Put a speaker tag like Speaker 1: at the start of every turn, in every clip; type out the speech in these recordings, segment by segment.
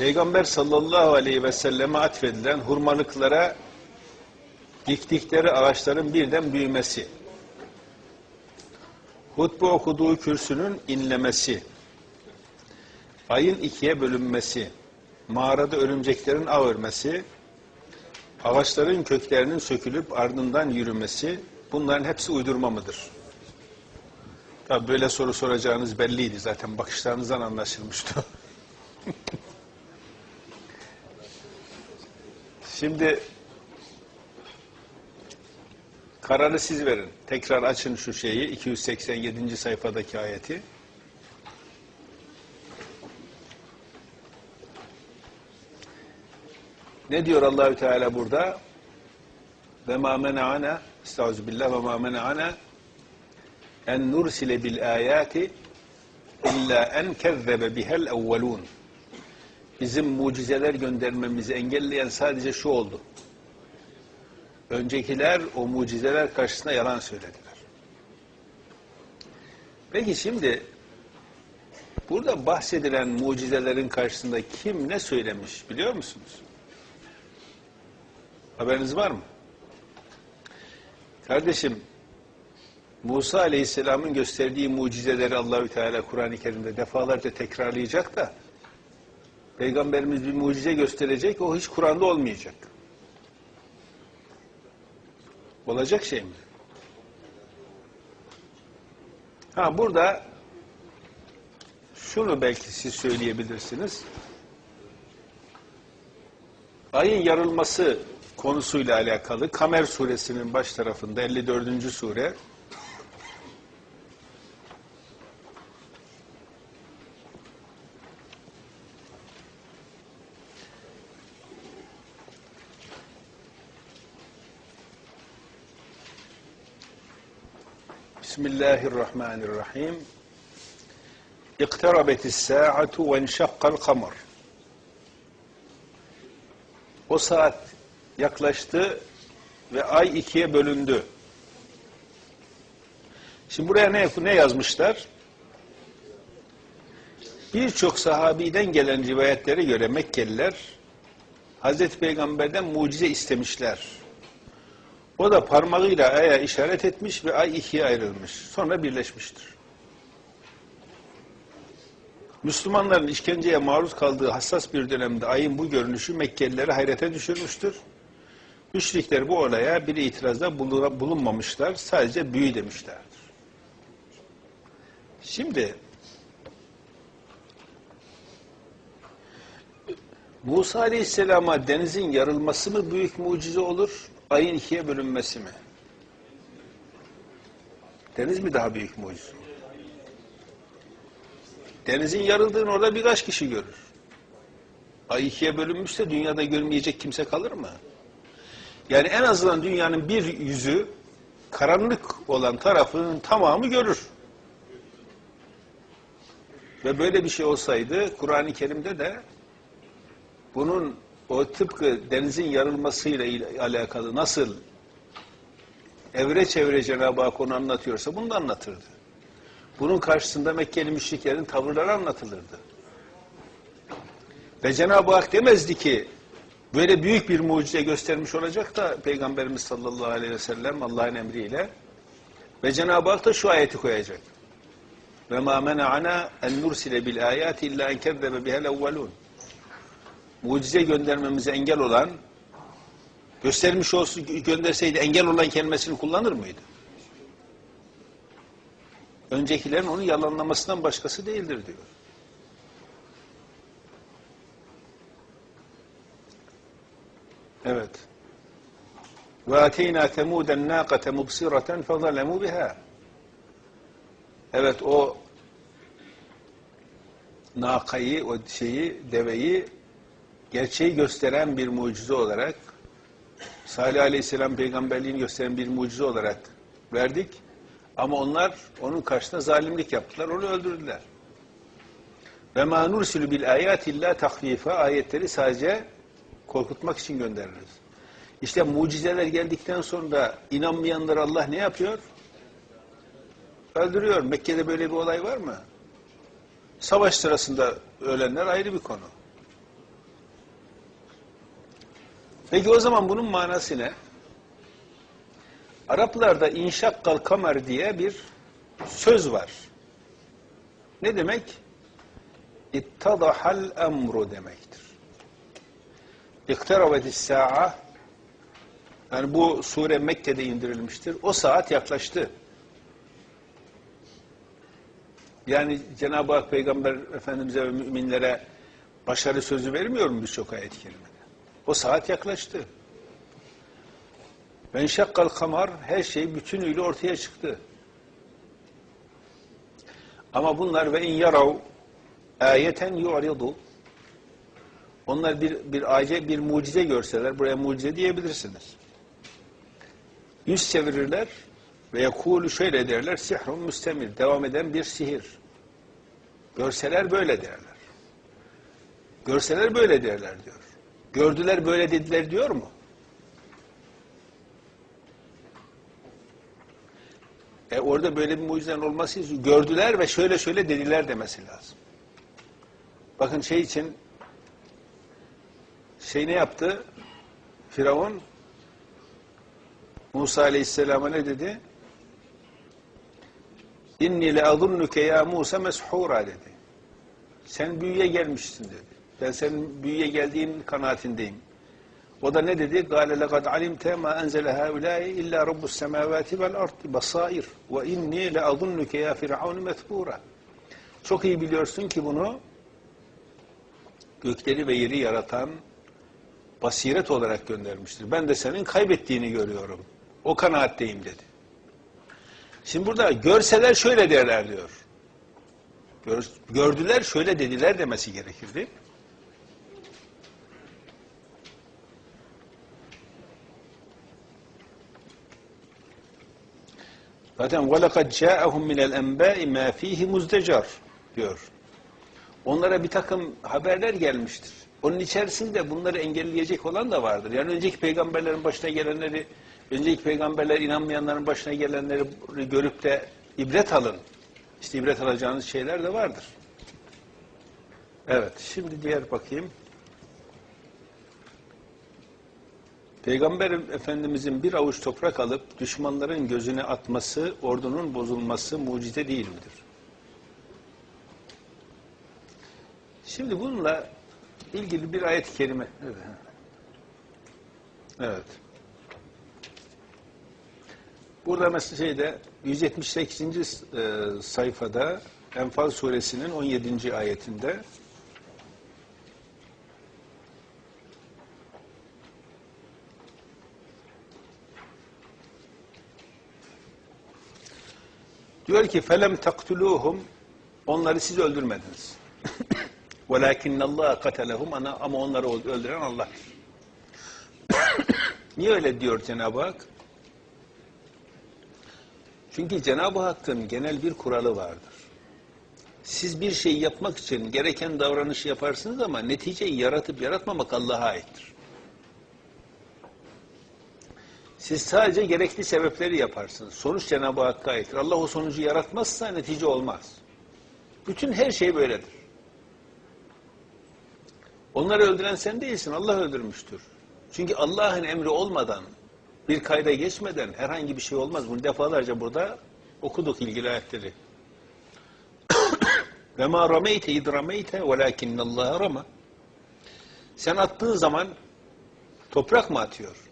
Speaker 1: Peygamber sallallahu aleyhi ve selleme atfedilen hurmalıklara diktikleri ağaçların birden büyümesi, hutbe okuduğu kürsünün inlemesi, ayın ikiye bölünmesi, mağarada örümceklerin ağ örmesi, ağaçların köklerinin sökülüp ardından yürümesi, bunların hepsi uydurma mıdır? Tabi böyle soru soracağınız belliydi. Zaten bakışlarınızdan anlaşılmıştı. Şimdi kararı siz verin. Tekrar açın şu şeyi 287. sayfadaki ayeti. Ne diyor Allahü Teala burada? Ve ma mena'ana Estağfirullah ve ma mena'ana en nursile bil ayati illa en kezzebe bihel evvelun. Bizim mucizeler göndermemizi engelleyen sadece şu oldu. Öncekiler o mucizeler karşısında yalan söylediler. Peki şimdi burada bahsedilen mucizelerin karşısında kim ne söylemiş biliyor musunuz? Haberiniz var mı? Kardeşim Musa Aleyhisselam'ın gösterdiği mucizeleri Allahü Teala Kur'an-ı Kerim'de defalarca tekrarlayacak da Peygamberimiz bir mucize gösterecek, o hiç Kur'an'da olmayacak. Olacak şey mi? Ha burada şunu belki siz söyleyebilirsiniz. Ayın yarılması konusuyla alakalı Kamer suresinin baş tarafında 54. sure Bismillahirrahmanirrahim. İktarabetis sa'atu ve enşakkal kamar. O saat yaklaştı ve ay ikiye bölündü. Şimdi buraya ne, ne yazmışlar? Birçok sahabiden gelen rivayetlere göre Mekkeliler Hazreti Peygamber'den mucize istemişler. O da parmağıyla aya işaret etmiş ve ay ikiye ayrılmış. Sonra birleşmiştir. Müslümanların işkenceye maruz kaldığı hassas bir dönemde ayın bu görünüşü Mekkelileri hayrete düşürmüştür. Müşrikler bu olaya bir itirazda bulunmamışlar. Sadece büyü demişlerdir. Şimdi Musa Aleyhisselam'a denizin yarılması mı büyük mucize olur? Ayın ikiye bölünmesi mi? Deniz mi daha büyük mucize? Denizin yarıldığını orada birkaç kişi görür. Ay ikiye bölünmüşse dünyada görmeyecek kimse kalır mı? Yani en azından dünyanın bir yüzü karanlık olan tarafının tamamı görür. Ve böyle bir şey olsaydı Kur'an-ı Kerim'de de bunun o tıpkı denizin yarılmasıyla alakalı nasıl evre çevre Cenab-ı Hak onu anlatıyorsa bunu da anlatırdı. Bunun karşısında Mekkeli müşriklerin tavırları anlatılırdı. Ve Cenab-ı Hak demezdi ki böyle büyük bir mucize göstermiş olacak da Peygamberimiz sallallahu aleyhi ve sellem Allah'ın emriyle ve Cenab-ı Hak da şu ayeti koyacak. Ve ma mena'ana en nursile bil ayati illa en kezzebe bihel evvelun mucize göndermemize engel olan göstermiş olsun gönderseydi engel olan kelimesini kullanır mıydı? Öncekilerin onu yalanlamasından başkası değildir diyor. Evet. Ve ateyna temuden naqate mubsiratan fezalemu biha. Evet o nakayı, o şeyi, deveyi gerçeği gösteren bir mucize olarak Salih Aleyhisselam peygamberliğini gösteren bir mucize olarak verdik. Ama onlar onun karşısında zalimlik yaptılar. Onu öldürdüler. Ve ma nursilu bil ayati illa tahfifa ayetleri sadece korkutmak için göndeririz. İşte mucizeler geldikten sonra inanmayanlar Allah ne yapıyor? Öldürüyor. Mekke'de böyle bir olay var mı? Savaş sırasında ölenler ayrı bir konu. Peki o zaman bunun manası ne? Araplarda inşakkal kamer diye bir söz var. Ne demek? İttadahal emru demektir. İktarabetis sa'a yani bu sure Mekke'de indirilmiştir. O saat yaklaştı. Yani Cenab-ı Hak Peygamber Efendimiz'e ve müminlere başarı sözü vermiyor mu birçok ayet-i? O saat yaklaştı. Ben şakkal kamar her şey bütünüyle ortaya çıktı. Ama bunlar ve in yarav ayeten yu'ridu onlar bir bir ace bir mucize görseler buraya mucize diyebilirsiniz. Yüz çevirirler ve yekulu şöyle derler sihrun müstemir devam eden bir sihir. Görseler böyle derler. Görseler böyle derler diyor. Gördüler böyle dediler diyor mu? E orada böyle bir mucizenin olması için gördüler ve şöyle şöyle dediler demesi lazım. Bakın şey için şey ne yaptı? Firavun Musa Aleyhisselam'a ne dedi? İnni le azunnuke ya Musa meshura dedi. Sen büyüye gelmişsin dedi. Ben senin büyüye geldiğin kanaatindeyim. O da ne dedi? قَالَ لَقَدْ عَلِمْتَ مَا أَنْزَلَ هَؤُلَاءِ إِلَّا رَبُّ السَّمَاوَاتِ وَالْأَرْضِ بَصَائِرْ وَإِنِّي لَأَظُنُّكَ يَا فِرْعَوْنِ مَثْبُورًا Çok iyi biliyorsun ki bunu gökleri ve yeri yaratan basiret olarak göndermiştir. Ben de senin kaybettiğini görüyorum. O kanaatteyim dedi. Şimdi burada görseler şöyle derler diyor. Gör, gördüler şöyle dediler demesi gerekirdi. Zaten وَلَقَدْ جَاءَهُمْ مِنَ الْاَنْبَاءِ مَا ف۪يهِ مُزْدَجَرْ diyor. Onlara bir takım haberler gelmiştir. Onun içerisinde bunları engelleyecek olan da vardır. Yani önceki peygamberlerin başına gelenleri, önceki peygamberler inanmayanların başına gelenleri görüp de ibret alın. İşte ibret alacağınız şeyler de vardır. Evet, şimdi diğer bakayım. Peygamber Efendimizin bir avuç toprak alıp düşmanların gözüne atması, ordunun bozulması mucize değil midir? Şimdi bununla ilgili bir ayet-i kerime. Evet. Burada mesela şeyde 178. E, sayfada Enfal suresinin 17. ayetinde Diyor ki felem taktuluhum onları siz öldürmediniz. Velakinne Allah katelehum ana ama onları öldüren Allah'tır. Niye öyle diyor Cenab-ı Hak? Çünkü Cenab-ı Hakk'ın genel bir kuralı vardır. Siz bir şey yapmak için gereken davranışı yaparsınız ama neticeyi yaratıp yaratmamak Allah'a aittir. Siz sadece gerekli sebepleri yaparsınız. Sonuç Cenab-ı Hakk'a aittir. Allah o sonucu yaratmazsa netice olmaz. Bütün her şey böyledir. Onları öldüren sen değilsin. Allah öldürmüştür. Çünkü Allah'ın emri olmadan, bir kayda geçmeden herhangi bir şey olmaz. Bunu defalarca burada okuduk ilgili ayetleri. Ve ma rameyte id rameyte velakinnallaha rama. Sen attığın zaman toprak mı atıyor?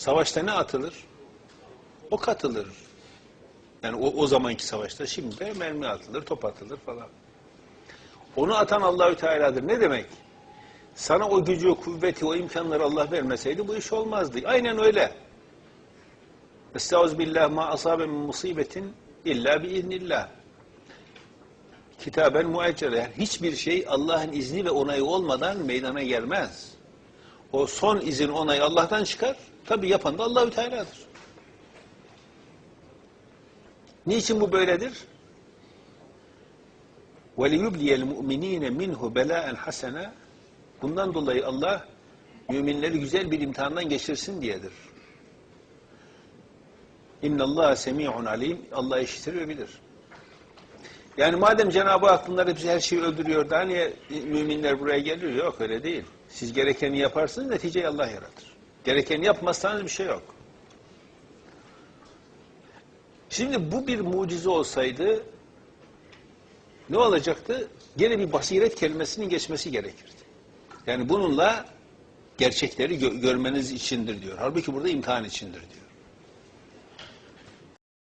Speaker 1: Savaşta ne atılır? Ok atılır. Yani o, o zamanki savaşta şimdi de mermi atılır, top atılır falan. Onu atan Allahü Teala'dır. Ne demek? Sana o gücü, o kuvveti, o imkanları Allah vermeseydi bu iş olmazdı. Aynen öyle. Estağfirullah ma asabe min musibetin illa biiznillah. Kitaben mueccele. Yani hiçbir şey Allah'ın izni ve onayı olmadan meydana gelmez O son izin onayı Allah'tan çıkar. Tabi yapan da Allahü Teala'dır. Niçin bu böyledir? وَلِيُبْلِيَ الْمُؤْمِن۪ينَ مِنْهُ بَلَاءً حَسَنًا Bundan dolayı Allah müminleri güzel bir imtihandan geçirsin diyedir. İnna Allah semi'un alim. Allah işitir ve bilir. Yani madem Cenab-ı Hak bunları bize her şeyi öldürüyor, daha niye müminler buraya geliyor? Yok öyle değil. Siz gerekeni yaparsınız, neticeyi Allah yaratır. Gerekeni yapmazsanız bir şey yok. Şimdi bu bir mucize olsaydı ne olacaktı? Gene bir basiret kelimesinin geçmesi gerekirdi. Yani bununla gerçekleri gö- görmeniz içindir diyor. Halbuki burada imtihan içindir diyor.